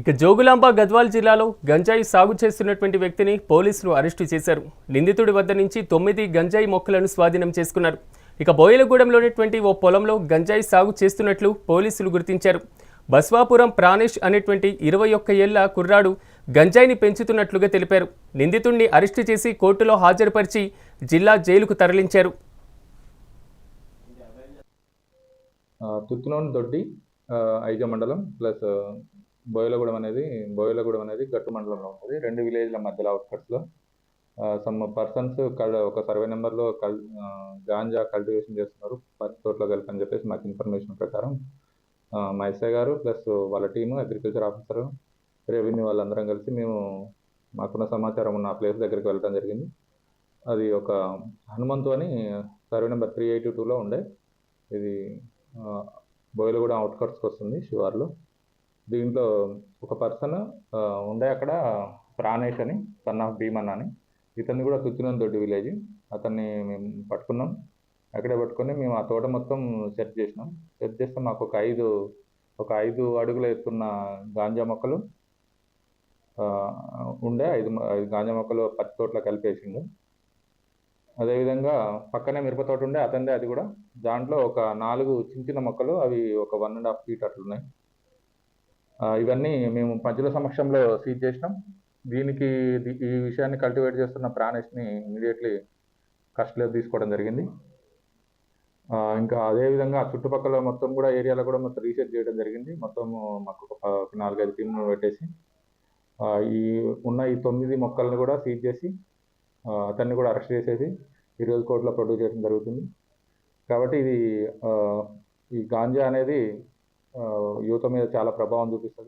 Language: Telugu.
ఇక జోగులాంబ గద్వాల్ జిల్లాలో గంజాయి సాగు చేస్తున్నటువంటి వ్యక్తిని పోలీసులు అరెస్టు చేశారు. నిందితుడి వద్ద నుంచి తొమ్మిది గంజాయి మొక్కలను స్వాధీనం చేసుకున్నారు. ఇక బోయలగూడెంలోనేటువంటి ఓ పొలంలో గంజాయి సాగు చేస్తున్నట్లు పోలీసులు గుర్తించారు. బస్వాపురం ప్రాణేష్ అనేటువంటి ఇరవై ఒక్క ఏళ్ళ కుర్రాడు గంజాయిని పెంచుతున్నట్లుగా తెలిపారు. నిందితుడిని అరెస్టు చేసి కోర్టులో హాజరుపరిచి జిల్లా జైలుకు తరలించారు. తుత్తులోని దొడ్డి ఐజ మండలం ప్లస్ బోయలగూడెం అనేది బోయలగూడెం అనేది గట్టు మండలంలో ఉంటుంది. రెండు విలేజ్ల మధ్యలో అవుట్కట్స్లో సమ్ పర్సన్స్ కల్ ఒక సర్వే నెంబర్లో కల్ గాంజా కల్టివేషన్ చేస్తున్నారు. పత్తి తోటలో కలిపి అని చెప్పేసి మాకు ఇన్ఫర్మేషన్ ప్రకారం. ఆ, మా ఎస్ఐ గారు ప్లస్ వాళ్ళ టీము అగ్రికల్చర్ ఆఫీసర్ రెవెన్యూ వాళ్ళందరం కలిసి మేము మాకున్న సమాచారం ఉన్న ఆ ప్లేస్ దగ్గరికి వెళ్ళడం జరిగింది. అది ఒక హనుమంతు అని సర్వే నెంబర్ త్రీ ఎయిటీ టూలో ఉండే. ఇది బోయలగూడెం అవుట్కట్స్కి వస్తుంది శివార్లో. దీంట్లో ఒక పర్సన్ ఉండే అక్కడ ప్రాణేష్ అని సన్ ఆఫ్ భీమన్ అని. ఇతన్ని కూడా తుచ్చినం దొడ్డి విలేజ్. అతన్ని మేము పట్టుకున్నాం. అక్కడే పట్టుకొని మేము ఆ తోట మొత్తం సెట్ చేసినాం. సెట్ చేస్తే మాకు ఒక ఐదు ఒక ఐదు అడుగులు ఎత్తున్న గాంజా మొక్కలు ఉండే. ఐదు ఐదు గాంజా మొక్కలు పత్తి తోటలో కలిపేసిండు. అదేవిధంగా పక్కనే మిరప తోట ఉండే అతందే అది కూడా. దాంట్లో ఒక నాలుగు చిన్న చిన్న మొక్కలు అవి ఒక వన్ అండ్ హాఫ్ ఫీట్ అట్లున్నాయి. ఇవన్నీ మేము పంచుల సమక్షంలో సీజ్ చేసినాం. దీనికి ఈ విషయాన్ని కల్టివేట్ చేస్తున్న ప్రాణేష్ని ఇమీడియట్లీ కస్టడీలో తీసుకోవడం జరిగింది. ఇంకా అదేవిధంగా ఆ చుట్టుపక్కల మొత్తం కూడా ఏరియాలో కూడా మొత్తం రీసెర్చ్ చేయడం జరిగింది. మొత్తం మాకు ఒక నాలుగైదు టీంలు పెట్టేసి ఈ ఉన్న ఈ తొమ్మిది మొక్కలను కూడా సీజ్ చేసి అతన్ని కూడా అరెస్ట్ చేసేసి ఈరోజు కోర్టులో ప్రొడ్యూస్ చేయడం జరుగుతుంది. కాబట్టి ఇది ఈ గాంజా అనేది యువత మీద చాలా ప్రభావం చూపిస్తుంది.